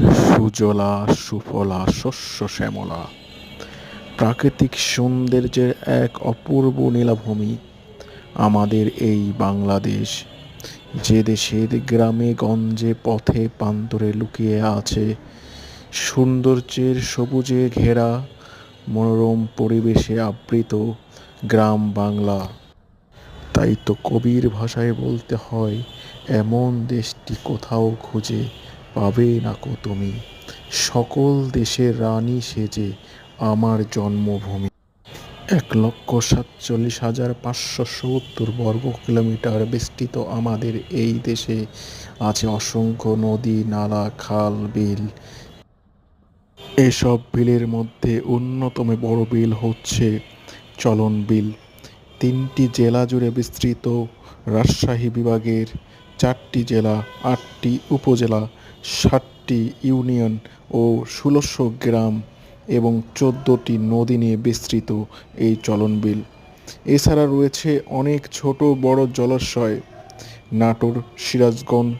সুজলা, সুফলা, শস্য, শ্যামলা। প্রাকৃতিক সৌন্দর্যের এক অপূর্ব নীলাভূমি আমাদের এই বাংলাদেশ। যে দেশের গ্রামে গঞ্জে পথে প্রান্তরে লুকিয়ে আছে সৌন্দর্যের সবুজে ঘেরা, মনোরম পরিবেশে আবৃত গ্রাম বাংলা। তাই তো কবির ভাষায় বলতে হয়, এমন দেশটি কোথাও খুঁজে পাবে না কো তুমি। সকল দেশের রানী সেজে আমার জন্মভূমি। এক লক্ষ সাতচল্লিশ হাজার পাঁচশো সত্তর বর্গ কিলোমিটার বিস্তৃত আমাদের এই দেশে আছে অসংখ্য নদী, নালা, খাল, বিল। এসব বিলের মধ্যে অন্যতম বড় বিল হচ্ছে চলন বিল। তিনটি জেলা জুড়ে বিস্তৃত রাজশাহী বিভাগের চারটি জেলা, আটটি উপজেলা ষাটটি ইউনিয়ন ও ষোলোশো গ্রাম এবং চোদ্দোটি নদী নিয়ে বিস্তৃত এই চলন বিল এছাড়া রয়েছে অনেক ছোট বড় জলাশয়, নাটোর, সিরাজগঞ্জ